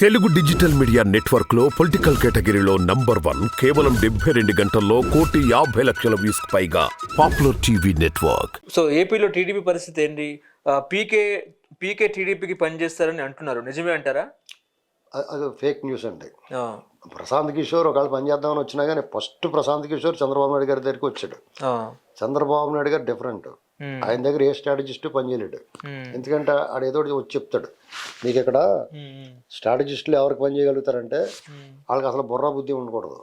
Telugu digital media నెట్వర్క్లో political కేటగిరీలో number one కేవలం డెబ్బై రెండు గంటల్లో కోటి యాభై లక్షల వ్యూస్ పైగా పాపులర్ టీవీ నెట్వర్క్. సో ఏపీలో టీడీపీ పరిస్థితి ఏంటి? పీకే పీకే టీడీపీకి పనిచేస్తారని అంటున్నారు. నిజమే అంటారా? అది ఫేక్ న్యూస్ అండి. ఆ, ప్రశాంత్ కిషోర్ ఒకవేళ పనిచేద్దామని వచ్చినా కానీ ఫస్ట్ ప్రశాంత్ కిషోర్ చంద్రబాబు నాయుడు గారి దగ్గరికి వచ్చాడు. ఆ, చంద్రబాబు నాయుడు గారు డిఫరెంట్. ఆయన దగ్గర ఏ స్ట్రాటజిస్ట్ పనిచేయలేడు ఎందుకంటే ఆడ ఏదో ఒకటి వచ్చి చెప్తాడు. మీకు ఇక్కడ స్ట్రాటజిస్టులు ఎవరికి పని చేయగలుగుతారంటే ఉమ్, వాళ్ళకి అసలు బుర్ర బుద్ధి ఉండకూడదు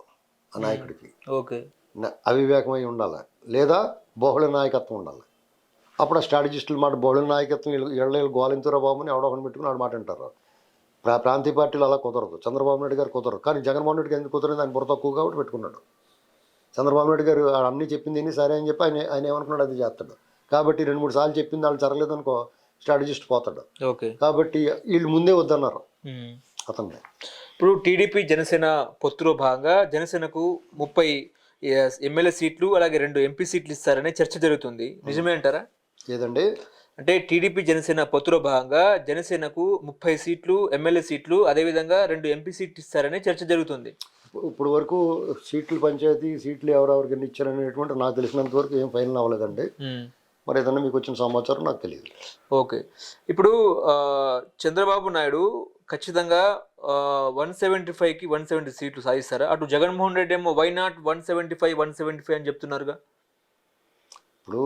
ఆ నాయకుడికి. ఓకే. అవివేకమై ఉండాలి. లేదా బహుళ నాయకత్వం ఉండాలి. అప్పుడు ఆ స్ట్రాటజిస్టుల మాట బహుళ నాయకత్వం ఇళ్ళ గోలింతురా బాబుని ఎవడో ఒకటి పెట్టుకుని ఆడు మాట అంటారు. ప్రా ప్రాంతీయ పార్టీలు అలా కుదరదు. చంద్రబాబు నాయుడు గారు కుదరదు. కానీ జగన్మోహన్ రెడ్డికి ఎందుకు కుదరదు? ఆయన బుర్ర తక్కువ కాబట్టి పెట్టుకున్నాడు. చంద్రబాబు నాయుడు గారు అన్నీ చెప్పింది సరే అని చెప్పి ఆయన ఆయన ఏమనుకున్నాడు? అది చేస్తాడు. కాబట్టి రెండు మూడు సార్లు చెప్పింది వాళ్ళు జరగలేదు అనుకో స్ట్రాటజిస్ట్ పోతాడు. ఓకే. కాబట్టి వీళ్ళు ముందే వద్దన్నారు. ఉమ్. అతన్ని. ఇప్పుడు టీడీపీ జనసేన పొత్తులో భాగంగా జనసేనకు ముప్పై ఎమ్మెల్యే సీట్లు అలాగే రెండు ఎంపీ సీట్లు ఇస్తారనే చర్చ జరుగుతుంది. నిజమే అంటారా? ఏదండి? అంటే టీడీపీ జనసేన పొత్తులో భాగంగా జనసేనకు ముప్పై సీట్లు ఎమ్మెల్యే సీట్లు అదేవిధంగా రెండు ఎంపీ సీట్లు ఇస్తారనే చర్చ జరుగుతుంది. ఇప్పుడు- వరకు సీట్లు పంచాయతీ సీట్లు ఎవరెవరికి ఇచ్చారనేటువంటి నాకు తెలిసినంత వరకు ఏం ఫైనల్ అవ్వలేదండి. మరి ఏదన్నా మీకు వచ్చిన సమాచారం నాకు తెలియదు. ఓకే. ఇప్పుడు చంద్రబాబు నాయుడు ఖచ్చితంగా వన్ సెవెంటీ ఫైవ్కి వన్ సెవెంటీ సీట్లు సాధిస్తారా? అటు జగన్మోహన్ రెడ్డి ఏమో why not one seventy five one seventy five అని చెప్తున్నారుగా? ఇప్పుడు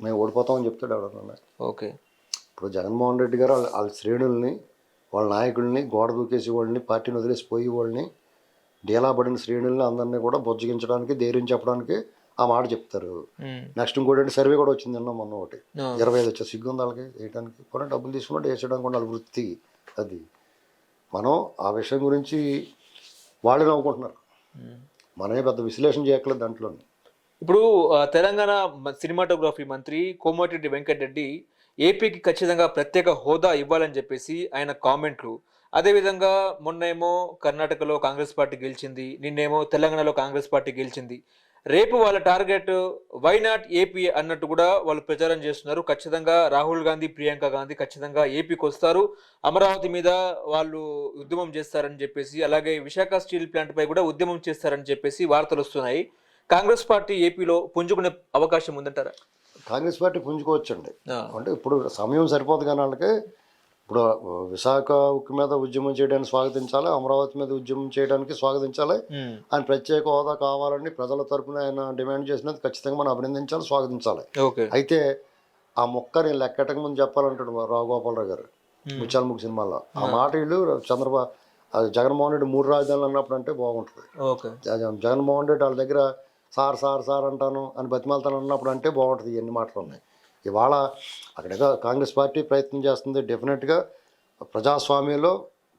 మేము ఓడిపోతామని చెప్తాడు ఎవడన్నా ఓకే. ఇప్పుడు జగన్మోహన్ రెడ్డి గారు వాళ్ళ వాళ్ళ శ్రేణుల్ని వాళ్ళ నాయకుల్ని గోడ దూకేసి వాళ్ళని పార్టీని వదిలేసి పోయి వాళ్ళని డేలా పడిన శ్రేణుల్ని అందరినీ కూడా బొజ్జగించడానికి ధైర్యం చెప్పడానికి ఆ మాట చెప్తారు. నెక్స్ట్ ఇంకోటి సర్వే కూడా వచ్చింది నిన్న మొన్న ఒకటి. ఇరవై ఐదు వచ్చే సిగ్గు ఉంది వాళ్ళకి వేయడానికి కొన్ని డబ్బులు తీసుకున్నట్టు వేసేయడానికి కూడా వృత్తి అది. మనం ఆ విషయం గురించి వాళ్ళు నవ్వుకుంటున్నారు. మనమే పెద్ద విశ్లేషణ చేయట్లేదు దాంట్లో ఇప్పుడు తెలంగాణ సినిమాటోగ్రఫీ మంత్రి కోమటిరెడ్డి వెంకటరెడ్డి ఏపీకి ఖచ్చితంగా ప్రత్యేక హోదా ఇవ్వాలని చెప్పేసి ఆయన కామెంట్లు. అదేవిధంగా మొన్నేమో కర్ణాటకలో కాంగ్రెస్ పార్టీ గెలిచింది నిన్నేమో తెలంగాణలో కాంగ్రెస్ పార్టీ గెలిచింది. రేపు వాళ్ళ టార్గెట్ వై నాట్ ఏపీ అన్నట్టు కూడా వాళ్ళు ప్రచారం చేస్తున్నారు. ఖచ్చితంగా రాహుల్ గాంధీ ప్రియాంక గాంధీ ఖచ్చితంగా ఏపీకి వస్తారు. అమరావతి మీద వాళ్ళు ఉద్యమం చేస్తారని చెప్పేసి అలాగే విశాఖ స్టీల్ ప్లాంట్ పై కూడా ఉద్యమం చేస్తారని చెప్పేసి వార్తలు వస్తున్నాయి. కాంగ్రెస్ పార్టీ ఏపీలో పుంజుకునే అవకాశం ఉందంటారా? కాంగ్రెస్ పార్టీ పుంజుకోవచ్చండి. అంటే ఇప్పుడు సమయం సరిపోదు కానీ వాళ్ళకి ఇప్పుడు విశాఖ ఉక్కు మీద ఉద్యమం చేయడానికి స్వాగతించాలి అమరావతి మీద ఉద్యమం చేయడానికి స్వాగతించాలి. ఆయన ప్రత్యేక హోదా కావాలని ప్రజల తరపున ఆయన డిమాండ్ చేసినది ఖచ్చితంగా మనం అభినందించాలి స్వాగతించాలి. అయితే ఆ మొక్క నేను లెక్కటక ముందు చెప్పాలంటాడు మా రావు గోపాలరావు గారు ఉమ్, ముత్యాలముఖి సినిమాలో. ఆ మాట వీళ్ళు చంద్రబాబు జగన్మోహన్ రెడ్డి మూడు రాజధానులు అన్నప్పుడు అంటే బాగుంటుంది. జగన్మోహన్ రెడ్డి వాళ్ళ దగ్గర సార్ సార్ సార్ అంటాను అని బతిమాలతాను అన్నప్పుడు అంటే బాగుంటుంది ఇవన్నీ మాటలు ఉన్నాయి. ఇవాళ అక్కడ కాంగ్రెస్ పార్టీ ప్రయత్నం చేస్తుంది. డెఫినెట్గా ప్రజాస్వామ్యంలో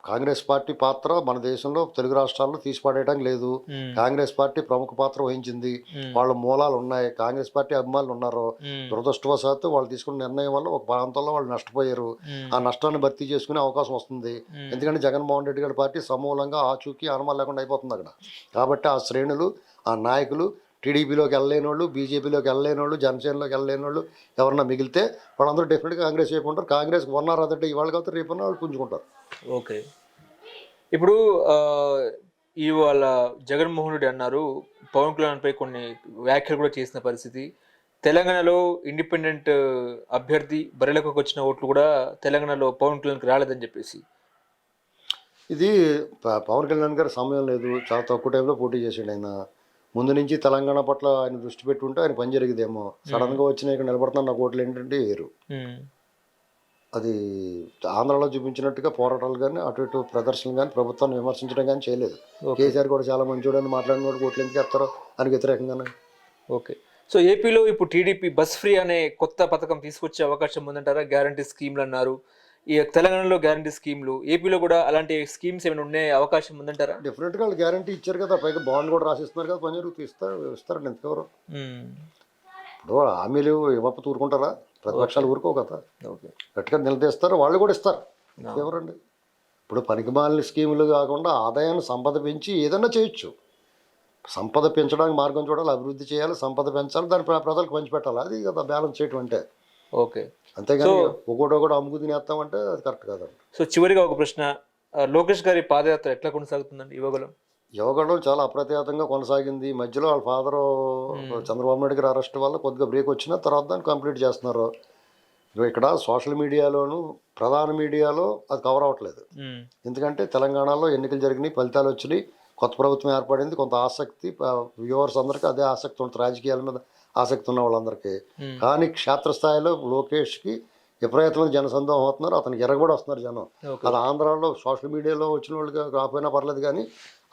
కాంగ్రెస్ పార్టీ పాత్ర మన దేశంలో తెలుగు రాష్ట్రాల్లో తీసిపడేయడానికి లేదు. కాంగ్రెస్ పార్టీ ప్రముఖ పాత్ర వహించింది. వాళ్ళ మూలాలు ఉన్నాయి. కాంగ్రెస్ పార్టీ అభిమానులు ఉన్నారు దురదృష్టవశాత్తు వాళ్ళు తీసుకున్న నిర్ణయం వల్ల ఒక ప్రాంతంలో వాళ్ళు నష్టపోయారు. ఆ నష్టాన్ని భర్తీ చేసుకునే అవకాశం వస్తుంది. ఎందుకంటే జగన్మోహన్ రెడ్డి గారి పార్టీ సమూలంగా ఆచూకీ అనుమానం లేకుండా అయిపోతుంది అక్కడ. కాబట్టి ఆ శ్రేణులు ఆ నాయకులు టీడీపీలోకి వెళ్ళలేని వాళ్ళు బీజేపీలోకి వెళ్ళలేని వాళ్ళు జనసేనలోకి వెళ్ళలేని వాళ్ళు ఎవరన్నా మిగిలితే వాళ్ళందరూ డెఫినెట్గా కాంగ్రెస్ వైపు ఉంటారు. కాంగ్రెస్ అదర్ డే ఇవాళ కాబట్టి రేపు వాళ్ళు పుంజుకుంటారు. ఓకే. ఇప్పుడు ఇవాళ జగన్మోహన్ రెడ్డి అన్నారు పవన్ కళ్యాణ్ పై కొన్ని వ్యాఖ్యలు కూడా చేసిన పరిస్థితి. తెలంగాణలో ఇండిపెండెంట్ అభ్యర్థి బరిలోకి వచ్చిన ఓట్లు కూడా తెలంగాణలో పవన్ కళ్యాణ్కి రాలేదని చెప్పేసి. ఇది పవన్ కళ్యాణ్ గారి సమయం లేదు. చాలా తక్కువ టైంలో పోటీ చేసాడు ఆయన. ముందు నుంచి తెలంగాణ పట్ల ఆయన దృష్టి పెట్టి ఉంటే ఆయన పని జరిగేదేమో. సడన్గా వచ్చిన ఇక్కడ నిలబడుతున్న నాకు ఓట్లు ఏంటంటే ఉమ్, అది ఆంధ్రాలో చూపించినట్టుగా పోరాటాలు కానీ అటు ఇటు ప్రదర్శనలు కానీ ప్రభుత్వాన్ని విమర్శించడం కానీ చేయలేదు. కేసీఆర్ కూడా చాలా మంచోడు అని మాట్లాడిన వాడు ఓట్లు ఎందుకు ఎత్తారో అని వ్యతిరేకంగానే. ఓకే. సో ఏపీలో ఇప్పుడు టీడీపీ బస్ ఫ్రీ అనే కొత్త పథకం తీసుకొచ్చే అవకాశం ఉందంటారా? గ్యారంటీ స్కీమ్లు అన్నారు. ఈ తెలంగాణలో గ్యారంటీ స్కీమ్లు ఏపీలో కూడా అలాంటి స్కీమ్స్ ఏమైనా ఉండే అవకాశం ఉందంటారా? డెఫినెట్గా వాళ్ళు గ్యారంటీ ఇచ్చారు కదా పైగా బాండ్ కూడా రాసిస్తున్నారు కదా పని జరుగుతూ ఇస్తారు ఇస్తారండి ఎంతకెవరు ఉమ్, ఇప్పుడు హామీలు ఇవ్వకపోతే ఊరుకుంటారా ప్రతిపక్షాలు ఊరుకో కదా. ఓకే గట్టిగా నిలదీస్తారు వాళ్ళు కూడా ఇస్తారు. ఎవరండి ఇప్పుడు పనికిమాలిన స్కీములు కాకుండా ఆదాయాన్ని సంపద పెంచి ఏదైనా చేయొచ్చు. సంపద పెంచడానికి మార్గం చూడాలి అభివృద్ధి చేయాలి సంపద పెంచాలి ప్ర- ప్రజలకు పంచిపెట్టాలి. అది కదా బ్యాలెన్స్ చేయటం అంటే. ఓకే. అంతేగాని So- ఒకటి ఒకటి అమ్ముకు తినేస్తామంటే అది కరెక్ట్ కాదండి సో చివరిగా ఒక ప్రశ్న లోకేష్ గారి పాదయాత్ర ఎట్లా కొనసాగుతుందండి యువగలం యువగడం చాలా అప్రతిహతంగా కొనసాగింది. మధ్యలో వాళ్ళ ఫాదరు చంద్రబాబు నాయుడు గారి అరెస్ట్ వల్ల కొద్దిగా బ్రేక్ వచ్చిన తర్వాత దాన్ని కంప్లీట్ చేస్తున్నారు. ఇక్కడ సోషల్ మీడియాలోను ప్రధాన మీడియాలో అది కవర్ అవ్వట్లేదు. ఎందుకంటే తెలంగాణలో ఎన్నికలు జరిగినాయి ఫలితాలు వచ్చినాయి. కొత్త ప్రభుత్వం ఏర్పడింది కొంత ఆసక్తి వ్యూవర్స్ అందరికీ అదే ఆసక్తి ఉంటుంది రాజకీయాల మీద ఆసక్తి ఉన్న వాళ్ళందరికీ. కానీ క్షేత్రస్థాయిలో లోకేష్కి విపరీతమైన జనసందోహం అవుతున్నారు అతనికి ఎరగబడి వస్తున్నారు జనం. అది ఆంధ్రాలో సోషల్ మీడియాలో వచ్చిన వాళ్ళకి రాకపోయినా పర్లేదు కానీ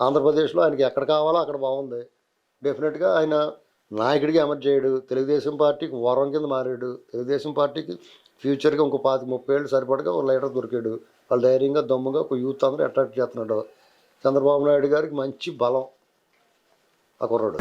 ఆంధ్రప్రదేశ్లో ఆయనకి ఎక్కడ కావాలో అక్కడ బాగుంది. డెఫినెట్గా ఆయన నాయకుడిగా ఎమర్జ్ చేయడు తెలుగుదేశం పార్టీకి వరం కింద మారాడు తెలుగుదేశం పార్టీకి ఫ్యూచర్గా ఇంకో పాతి ముప్పై ఏళ్ళు సరిపడగా ఒక లీడర్ దొరికాడు. వాళ్ళు ధైర్యంగా దమ్ముగా ఒక యూత్ అందరూ అట్రాక్ట్ చేస్తున్నాడు. చంద్రబాబు నాయుడు గారికి మంచి బలం ఆ కుర్రాడు.